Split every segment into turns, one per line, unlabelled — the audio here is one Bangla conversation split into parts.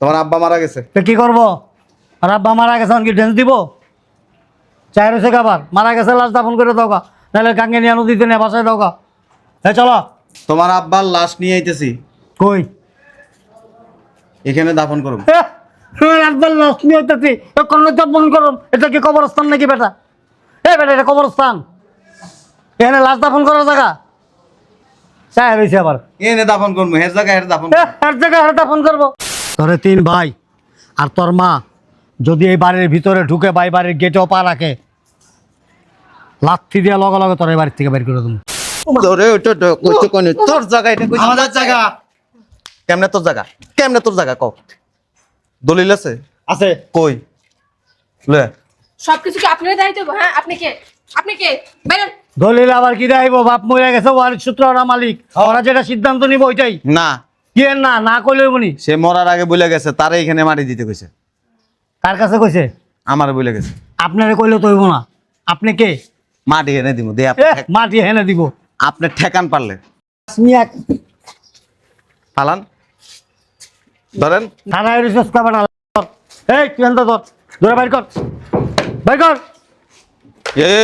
তোমার আব্বা মারা গেছে।
তো কি করব? আর আব্বা মারা গেছে কি ডেন্স দিব? চাই রয়েছে খাবার। মারা গেছে লাশ দাফন করে দাও গা। নাহলে গাঙ্গে নিয়ে নদীতে নিয়ে বাসায় দাও গা। হ্যাঁ চলো।
তোমার আব্বার লাশ নিয়ে আইতেছি।
কই?
এখানে দাফন
তোমার আব্বার লাশ নিয়ে হইতেছি কোন দাফন করুন। এটা কি কবরস্থান নাকি বেটা? এ বেটা এটা কবরস্থান। এখানে লাশ দাফন করার জায়গা? চাই রয়েছে আবার।
এনে দাফন করব হের জায়গায় হের দাফন
এক জায়গায় হাতে ফোন করব। তোরে তিন ভাই আর তোর মা যদি এই বাড়ির ভিতরে ঢুকে বাই বাড়ির গেটেও পা রাখে লাথি দিয়ে লগে লগে তোর এই বাড়ির থেকে বের করে দেবো
তোরে ওটা ওটা কইতে কইনি তোর জায়গা এটা কইতে আমাদের জায়গা কেমনে তোর জায়গা কেমনে তোর জায়গা কও দলিল আছে
আছে
কই লে
সবকিছু কি আপনার দায়িত্ব হ্যাঁ আপনি কে আপনি কে বেরোন
দলিল আবার কি দেখাইবো বাপ মরে গেছে ওয়ারিক সূত্র ওরা মালিক ওরা যেটা সিদ্ধান্ত নিব ওইটাই
না
কি না না কইলে বনি
সে মরার আগে বলে গেছে তারে এখানে মাটি দিতে কইছে।
কার কাছে কইছে?
আমার বলে গেছে।
আপনারে কইলে তো হইব না। আপনি কে?
মাটি এনে দিব দে
মাটি হেনে দিব।
আপনি ঠেকান পারলে।
মিয়া
পালান। ধরেন।
থানায় রিসার্চ করবে না এই তুই এনতে ধর। ধরে বাইর কর। বাইর কর।
এ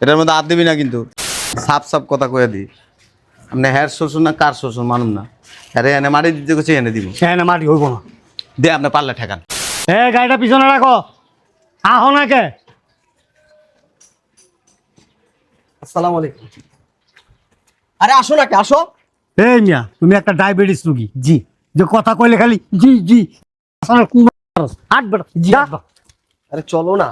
এটার মধ্যে হাত দিবি না কিন্তু। সাপ সাপ কথা কয়ে দি। আপনি হ্যার শ্বশুর না কার শ্বশুর মানুম না হ্যাঁ এনে মাটি দিতে গেছে এনে দিব
মাটি হইব না।
দে আপনি পারলে ঠেকান
এ গাড়িটা পিছনে রাখো। আহো না কে।
আসসালামু আলাইকুম। আরে আসো নাকি আসো।
এই মিয়া তুমি একটা ডায়াবেটিস রুগী। জি। যে কথা কইলে খালি জি জি বেটা জি।
আরে চলো না।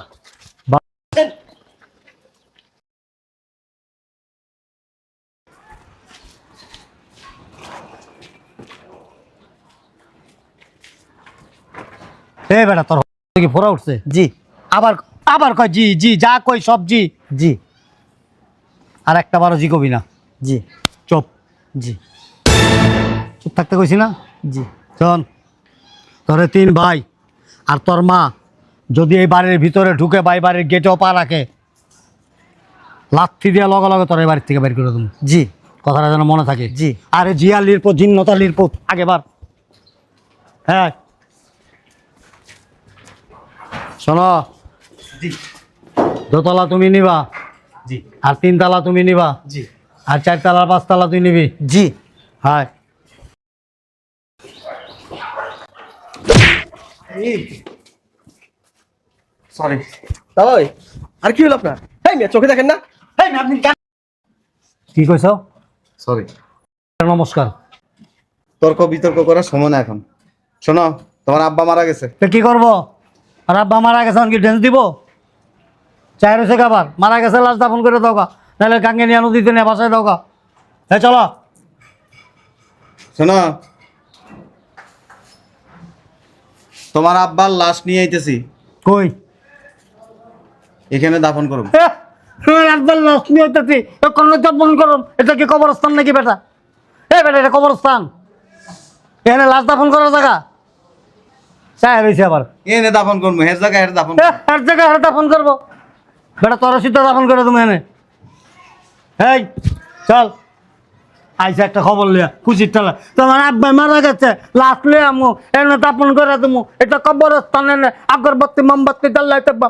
এই বেটা তোর কি ফোরা উঠছে?
জি।
আবার আবার কয় জি জি যা কই সব জি।
জি।
আর একটা বারো জি কবি না।
জি।
চুপ।
জি।
চুপ থাকতে কইছি না?
জি।
শোন তোরে তিন ভাই আর তোর মা যদি এই বাড়ির ভিতরে ঢুকে বা এই বাড়ির গেটেও পা রাখে লাথি দিয়ে লগে লগে তোর এই বাড়ির থেকে বের করে দেবো।
জি।
কথাটা যেন মনে থাকে।
জি।
আরে জিয়া লিরপো জিন্নতা লিরপো আগে বার। হ্যাঁ শোনো।
জি।
দোতলা তুমি নিবা।
জি।
আর তিনতলা তুমি নিবা।
জি।
আর চারতলা পাঁচতলা তুই নিবি।
জি।
হ্যাঁ।
সরি
আর কি হলো আপনার? হ্যাঁ মিয়া চোখে দেখেন না? হ্যাঁ আপনি
কি কইছ?
সরি
নমস্কার।
তর্ক বিতর্ক করার সময় না এখন। শোনো তোমার আব্বা মারা গেছে।
তো কি করব? আর আব্বা মারা গেছে কি ডেন্স দিব? চাই রয়েছে খাবার। মারা গেছে লাশ দাফন করে দাও গা। নাহলে গাঙ্গে নিয়ে নদীতে নিয়ে বাসায় দাও গা। হ্যাঁ চলো।
শোনো। তোমার আব্বার লাশ নিয়ে আইতেছি।
কই?
এখানে দাফন করুন
তোমার আব্বার লাশ নিয়ে হইতেছি কোন দাফন করুন এটা কি কবরস্থান নাকি বেটা? এ বেটা এটা কবরস্থান। এখানে লাশ দাফন করার জায়গা? চাই রয়েছে আবার।
এনে দাফন করব হের জায়গায় হের দাফন
এহ, এক জায়গায় হাতে দাফন করব। বেটা তোর সিদ্ধ দাফন করে তুমি এনে। এই চল। আইসা একটা খবর লিয়া খুশির টালা তোমার আব্বা মারা গেছে লাশ লিয়ে আমু এনে করে তুমি এটা কবরস্থান এনে আগরবাতি মোমবাতি জ্বালাইতে বা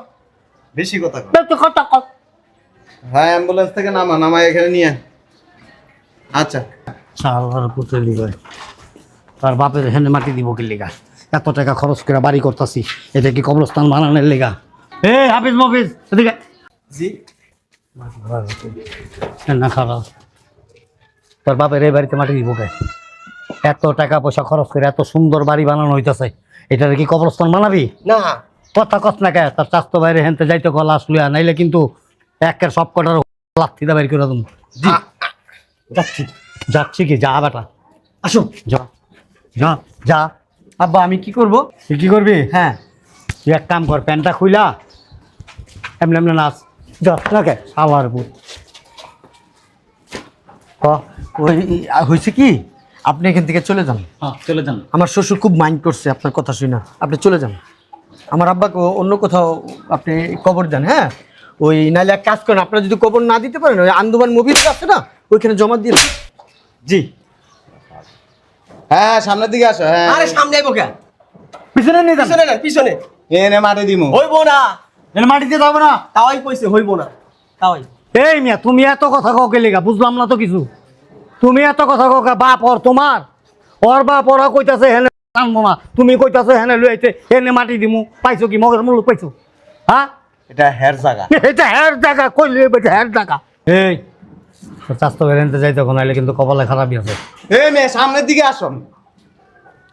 বেশি কথা কও।
বেশি কথা কর
হ্যাঁ অ্যাম্বুলেন্স থেকে নামা এখানে নিয়ে আচ্ছা।
সালার তার বাপের হেনে মাটি দিব কি লেগা এত টাকা খরচ করে বাড়ি করতেছি। এটা কি কবরস্থান বানানোর লেগা? এ হাফিজ মফিজ এদিকে।
জি।
না খারাপ তোর বাপের এই বাড়িতে মাটি দিব এত টাকা পয়সা খরচ করে এত সুন্দর বাড়ি বানানো হইতাছে। এটার কি কবরস্থান বানাবি?
না।
কথা কস না কে? তার স্বাস্থ্য বাইরে হেনতে যাইতে কল আসলে নাইলে কিন্তু একের সব কটার লাথি দা বাইর করে
জি। যাচ্ছি।
যাচ্ছি কি? যা বেটা।
আসো।
যা যা যা।
আব্বা আমি কি করব?
তুই কি করবি?
হ্যাঁ।
তুই এক কাম কর প্যান্টটা খুইলা এমনি এমনি নাচ। যা না কে? সালার বুট
ওই হয়েছে কি? আপনি এখান থেকে চলে যান।
হ্যাঁ চলে যান।
আমার শ্বশুর খুব মাইন্ড করছে আপনার কথা শুনে। আপনি চলে যান। আমার আব্বাকে অন্য কোথাও আপনি কবর দেন হ্যাঁ? ওই নাহলে এক কাজ করেন আপনারা যদি কবর না দিতে পারেন ওই আন্দোমান মুভি আছে না ওইখানে জমা দিয়ে দেন। জি।
হ্যাঁ সামনের দিকে আসো হ্যাঁ।
আরে সামনে আইবো কে?
পিছনে নিয়ে যান।
পিছনে না পিছনে।
এনে মাটি দিমু।
হইবো না।
এর মাটিতে যাব না।
তাওই কইছে হইবো না। তাওই
এই মিয়া তুমি এত কথা কাউকে লেগা? বুঝলাম না তো কিছু। তুমি এত কথা কাউকে বাপ ওর তোমার। ওর বাপ ওরা কইতাছে হেনে আনব না। তুমি কইতাছে হেনে লই আইতে হেনে মাটি দিমু। পাইছো কি? মগের মুলুক পাইছো? হ্যাঁ?
এটা হের জায়গা।
এটা হের জায়গা। কইলে এটা হের জায়গা। এই স্বাস্থ্য বেরেন্তে যাই তখন আইলে কিন্তু কপালে খারাপই আছে।
এই মেয়ে সামনের দিকে আসো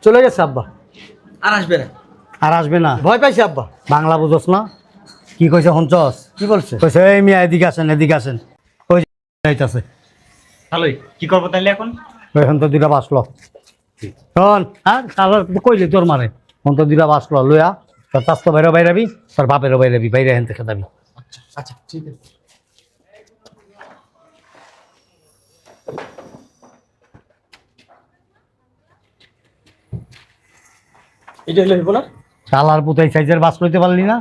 চলে গেছে আব্বা।
আর আসবে না।
আর আসবে না।
ভয় পাইছে আব্বা।
বাংলা বুঝোস না। কি কইছে হঞ্চস
কি বলছে?
কইছে এই মিয়া এদিকে আসেন এদিকে আসেন। ওই যাইতাছে।
ভালোই। কি করব তাহলে এখন?
ওইখান তো দুটা বাসলো শোন আর কালার কইলি তোর মারে। ফোন তো দুটা বাসলো লইয়া তোর স্বাস্থ্য বাইরে বাইরাবি তোর বাপেরও বাইরাবি বাইরে হেন থেকে যাবি।
আচ্ছা ঠিক আছে। এটা
পুতাই সাইজের বাস লইতে পারলি না?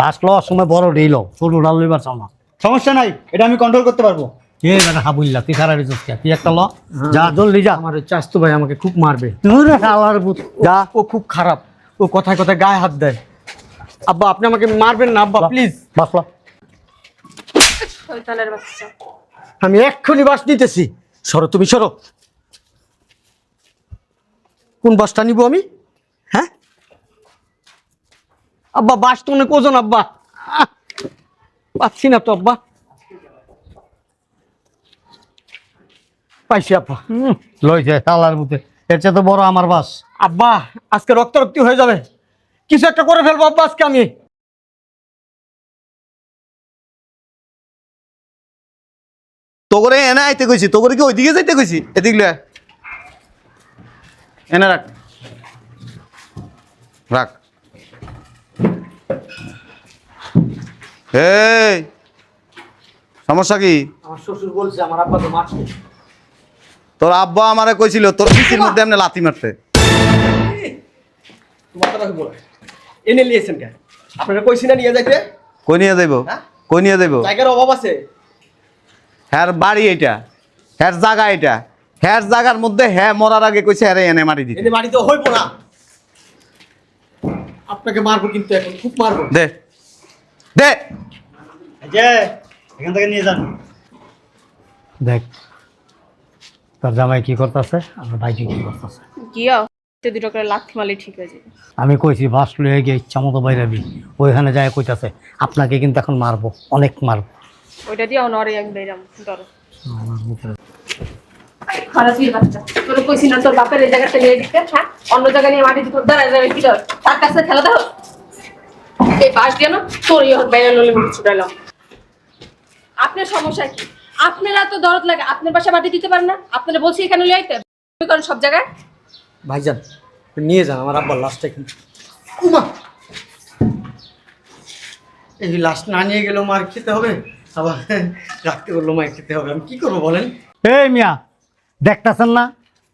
বাস লওয়ার সময় বড় ডেইল ছোট ডাল লইবার চাও না।
সমস্যা নাই এটা আমি কন্ট্রোল করতে পারব।
কে বেটা হাবুল্লা তুই খারাপ রিচস কে? তুই একটা ল। যা জলদি যা।
আমার চাস্তু ভাই আমাকে খুব মারবে।
তুই কালার পুত যা।
ও খুব খারাপ। ও কথায় কথায় গায়ে হাত দেয়। আব্বা আপনি আমাকে মারবেন না আব্বা প্লিজ
বাস ল।
শয়তানের বাচ্চা।
আমি এক্ষুনি বাস নিতেছি। সরো তুমি সরো। কোন বাসটা নিব আমি হ্যাঁ আব্বা বাস তো অনেক ওজন আব্বা। পাচ্ছি না তো আব্বা। পাইছি আব্বা।
হুম, লইছে কালার পুতে এর চেয়ে তো বড় আমার বাস।
আব্বা আজকে রক্তারক্তি হয়ে যাবে। কিছু একটা করে ফেলব আব্বা আজকে আমি।
তোগরে এনে আইতে কইছি তোগরে কি ওইদিকে যাইতে কইছি? এদিক লয়। এনে রাখ। রাখ। এই সমস্যা কি?
আমার শ্বশুর বলছে আমার আব্বা তো মারছে।
তোর আব্বা আমারে কইছিল তোর পিসির মধ্যে এমনি লাথি মারতে
তোমার কথা এনে লিয়েছেন কে আপনারা কইছি না নিয়ে যাইতে?
কই নিয়ে যাইব?
হ্যাঁ?
কই নিয়ে যাইব?
জায়গার অভাব আছে?
হ্যার বাড়ি এটা হ্যার জায়গা এটা হ্যার জায়গার মধ্যে হ্যাঁ মরার আগে কইছে হ্যাঁ এনে মারি দিতে।
এনে হইবো না। আপনাকে মারবো কিন্তু এখন খুব মারবো।
দে। দে।
যে এখান থেকে নিয়ে যান।
দেখ তার জামাই কি করতেছে? আমার ভাইটি কি করতেছে?
গিয়া তে দুটো করে লাথি মারলে ঠিক হয়ে যাবে।
আমি কইছি বাস লয়ে গিয়ে ইচ্ছা মতো বাইরাবি ওইখানে যায় কইতাছে আপনাকে কিন্তু এখন মারবো অনেক মারবো।
ওইটা দিয়ে অনরে এক বেরাম ধরো। খারাপই বাচ্চা তোর কইছি না তোর বাপের এই জায়গাটা নিয়ে দিতে হ্যাঁ অন্য জায়গায় নিয়ে মাটি দিতে দাঁড়ায় দাঁড়ায় কি তার কাছে খেলা দাও। এই বাস দিয়ে না তোর ইয়ে বাইরে নলে ছুটাইলাম। আপনার সমস্যা কি? আপনারা তো দরদ লাগে আপনার বাসা মাটি দিতে পারেন না? আপনারা বলছি এখানে লিয়ে আইতে। সব জায়গায়?
ভাইজান নিয়ে যান আমার আব্বার লাশটা এখানে। এই লাশ না নিয়ে গেলেও মার খেতে হবে আবার রাখতে বলল মার খেতে হবে আমি কি করব বলেন?
এই মিয়া দেখতেছেন না?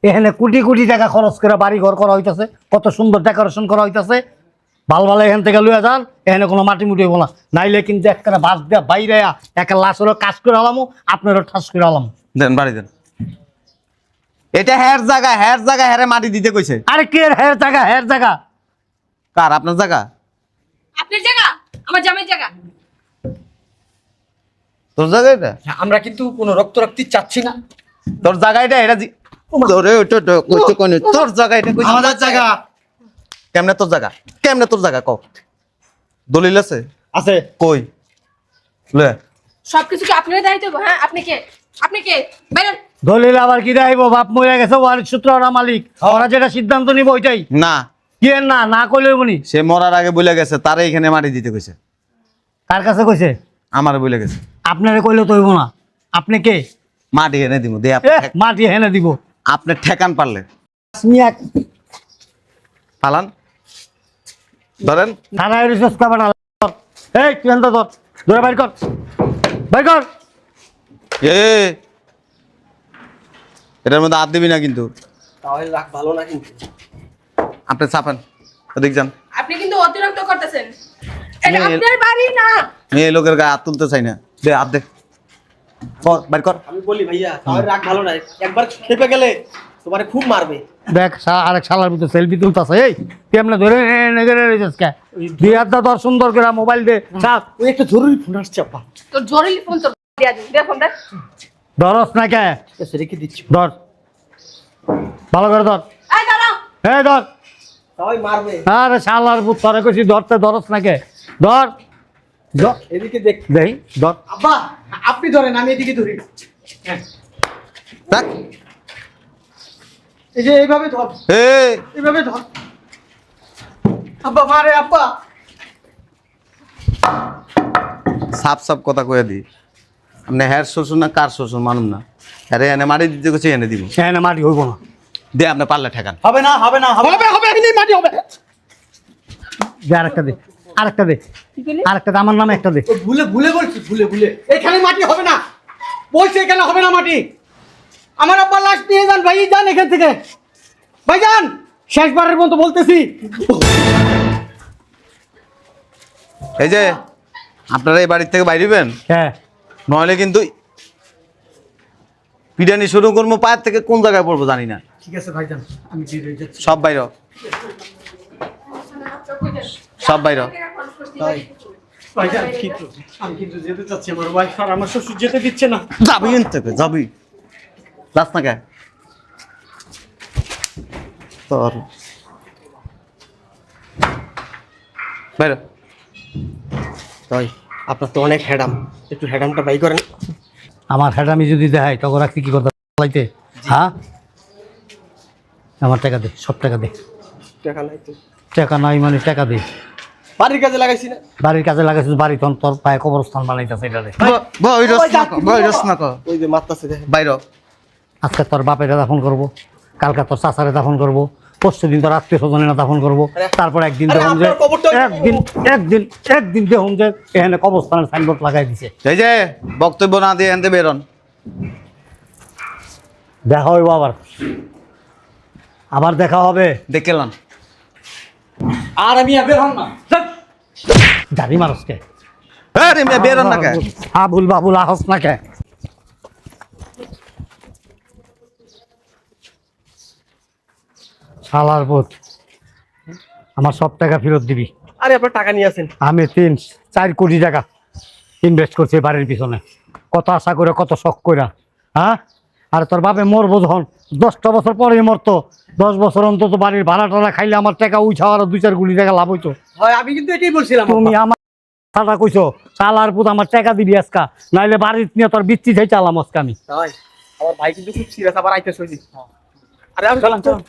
এখানে কোটি কোটি টাকা খরচ করে বাড়ি ঘর করা হইতাছে কত সুন্দর ডেকোরেশন করা হইতাছে। ভালো ভালো এখান থেকে লইয়া যান এখানে কোনো মাটি মুটি হইব না। নাইলে কিন্তু একটা বাস দেওয়া বাইরে একটা লাশ হলো কাজ করে আলামো আপনারও ঠাস করে আলাম।
দেন বাড়ি দেন। এটা হ্যার জায়গা হ্যার জায়গা হেরে মাটি দিতে কইছে।
আরে কে হের জায়গা হের জায়গা?
কার আপনার জায়গা?
আপনার জায়গা? আমার জামাই জায়গা।
তোর জায়গা এটা?
আমরা কিন্তু কোনো রক্ত রাখতে চাচ্ছি না।
তোর জায়গা এটা এটা তোরে ওটা কইছো কোন? তোর জায়গা এটা কইছো
আমাদের জায়গা।
কেমনে তোর জায়গা? কেমনে তোর জায়গা? কও। দলিল আছে?
আছে।
কই? লে।
সবকিছু কি আপনার দায়িত্ব? হ্যাঁ আপনি কে? আপনি কে? বেরেন।
দলিল আবার কি দেখাইব বাপ মরে গেছে ওয়ারিশ সূত্র ওরা মালিক। ওরা যেটা সিদ্ধান্ত নিব ওইটাই।
না।
কি এর না? না কইলে বনি
সে মরার আগে বলে গেছে তারে এখানে মাটি দিতে কইছে।
কার কাছে কইছে?
আমার বলে গেছে।
আপনারে কইলে তো হইব না। আপনি কে?
মাটি এনে দিব দে
মাটি হেনে দিব।
আপনি ঠেকান পারলে। পালান। ধরেন।
থানায় রিসার্চ করবে না এই তুই এনটা ধর ধরে বাইর কর। বাইর কর।
এ এটার মধ্যে হাত দিবি না কিন্তু।
তাহলে রাখ ভালো না কিন্তু।
আপনি চাপান ওদিক যান।
আপনি কিন্তু অতিরিক্ত করতেছেন। এটা
মেয়ে-
আপনার বাড়ি না।
মেয়ে লোকের গায়ে হাত তুলতে চাই না। দে হাত দে। বাইর কর।
আমি বলি ভাইয়া রাখ ভালো না একবার খেপে গেলে তোমারে খুব মারবে।
দেখ আরেক শালার ভিতরে সেলফি তুলতাছে। এই কেমনে ধরে নেগেরে কে? দুই হাত সুন্দর করে মোবাইল দে। চাপ
ওই একটা জরুরি ফোন আসছে আব্বা।
তোর জরুরি ফোন তোর দিয়া দে ফোন দে
ধরস না কে?
এসে রেখে দিচ্ছি।
ধর। ভালো করে ধর।
এই দাঁড়াও
এই ধর।
সবাই মারবে।
আরে শালার কইছি ধরতে ধরস না কে? ধর।
এদিকে দেখ।
দেই ধর
আব্বা আপনি ধরেন আমি এদিকে ধরি। হ্যাঁ,
রাখ।
এই যে এইভাবে ধর।
এই
এইভাবে ধর। আব্বা মারে আব্বা।
সাপ সাপ কথা কয়ে দি। আপনি হ্যার শ্বশুর না কার শ্বশুর মানুম না। আরে এনে মারি দিতে গেছে এনে দিব।
এনে মাটি হইব না।
দে আপনি পারলে ঠেকান।
হবে না হবে না হবে
হবে হবে মাটি হবে।
দে আরেকটা দে। আরেকটা দে। আরেকটা দে আমার নামে একটা দে।
ভুলে ভুলে বলছি ভুলে ভুলে। এখানে মাটি হবে না। বলছে এখানে হবে না মাটি। আমার আব্বা লাশ নিয়ে যান ভাই যান এখান থেকে। ভাই যান। শেষবারের মতো বলতেছি।
এই যে আপনারা এই বাড়ির থেকে বাইরে বাইরিবেন?
হ্যাঁ।
নইলে কিন্তু পিডানি শুরু করব পায়ের থেকে কোন জায়গায় পড়ব জানি না।
ঠিক আছে ভাই যান। আমি
সব বাইর। সব বাইর। যাবি যাস না কে? তোর। বাইর।
ভাই আপনার তো অনেক হ্যাডাম। একটু হ্যাডামটা বাই করেন।
আমার হ্যাডামি যদি দেখাই তখন রাখতে কি করতে লাইতে হ্যাঁ? আমার টাকা দে সব টাকা দে।
টাকা নাই তো।
টাকা নাই মানে টাকা দে।
বাড়ির কাজে লাগাইছি না।
বাড়ির কাজে লাগাইছিস বাড়ি তখন তোর পায়ে কবরস্থান বানাইতেছে এটা দে
বইরস না কর, বইরস না।
ওই যে মারতাছে
বাইর
আজকে তোর বাপেরা দাফন করব কালকে তোর চাচারে দাফন করব পরশু দিন তোর আত্মীয় স্বজনেরা দাফন করব তারপর একদিন দেখুন যে একদিন একদিন একদিন দেখুন যে এখানে কবরস্থানের সাইনবোর্ড লাগাই দিছে।
এই যে বক্তব্য না দিয়ে এনতে বেরন।
দেখা হইব আবার। আবার দেখা হবে।
দেখলাম
আর আমি বের হন না।
গাড়ি মানুষকে।
আরে মেয়ে বেরন না কে?
আবুল বাবুল আহস না কে? শালার পুত আমার সব টাকা ফেরত দিবি।
আরে আপনার টাকা নিয়ে আসেন।
আমি তিন চার কোটি টাকা ইনভেস্ট করছি বাড়ির পিছনে। কত আশা করে কত শখ করে হ্যাঁ? আর তোর বাপে মরবো যখন দশটা বছর পরে মরতো। দশ বছর অন্তত বাড়ির ভাড়া টাড়া খাইলে আমার টাকা উঠা আর দুই চার গুলি টাকা লাভ হইতো।
হয় আমি কিন্তু এটাই বলছিলাম।
তুমি আমার টাকা কইছো চালার পুত আমার টাকা দিবি আজকা নাইলে বাড়ির নিয়ে তোর বৃত্তি থেকে চালাম আজকে আমি।
আমার ভাই কিন্তু খুব সিরিয়াস আবার আইতে ওই যে। আরে
চলাম চলেন